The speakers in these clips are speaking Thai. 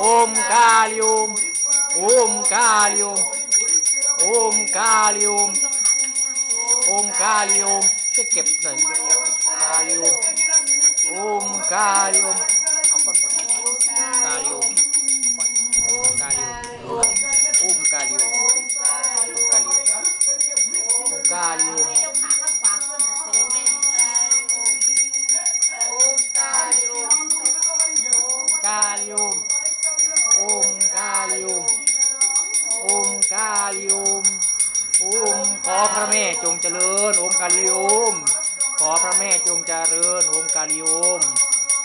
Omkalium, Omkalium, Omkalium, Omkalium. ช่วยเก็บหน่อยกาลิมโอมกาลิมเอาก้อนบนกาลิมกาลิมโอมกาลิมโอมกาลิมโอมกาลิม กาลิโอมโอมขอพระแม่จงเจริญโอมกาลิโอมขอพระแม่จงเจริญโอมกาลิโอม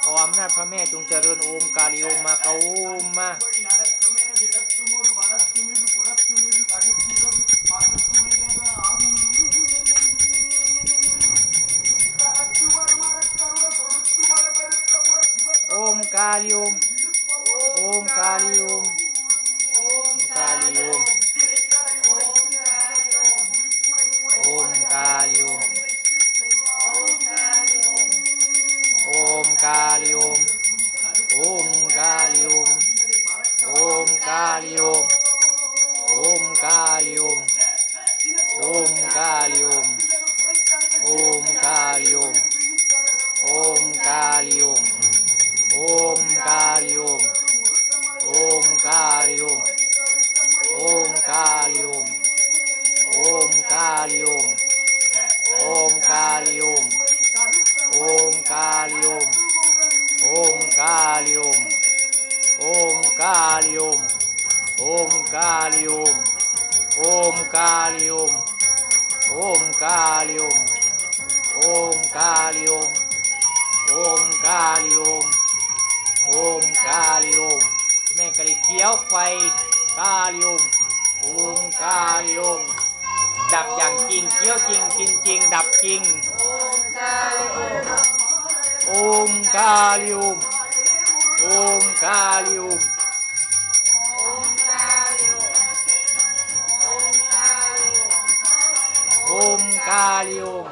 ขออำนาจพระแม่จงเจริญโอมกาลิโอมมาเกาโอมมาโอมกาลิโอมโอมกาลิโอมโอ ลิโอมโอมกาลิโอมโอมกาลิโอมโอมกาลิโอมโอมกาลิโอมโอมกาลิโอมโอมกาลิโอมโอมกาลิโอมโอมกาลิโอมโอมกาลิโอมโอมกาลิโอมแม่กะลิเขียวไฟกาลิโอมโอมกาลิโอม đập dằn chiên, chiếu chiên chiên chiên, đập chiên. Ôm kalium ôm kalium ôm kalium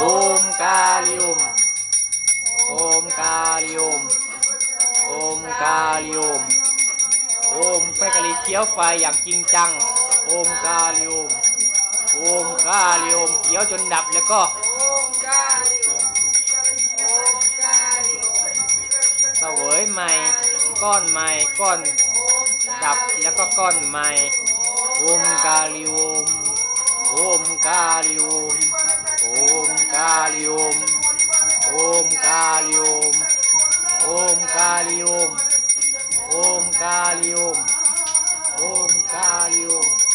ôm kalium ôm kalium ôm kalium ôm phải kali chiếu phai dằn chiên chăng, ôm kalium กาลิโอมเขียวจนดับแล้วก็เสวยใหม่ ก้อนใหม่ ก้อนดับแล้วก็ก้อนใหม่โอมกาลิโอมโอมกาลิโอมโอมกาลิโอมโอมกาลิโอมโอมกาลิโอมโอมกาลิโอมโอมกาลิโอม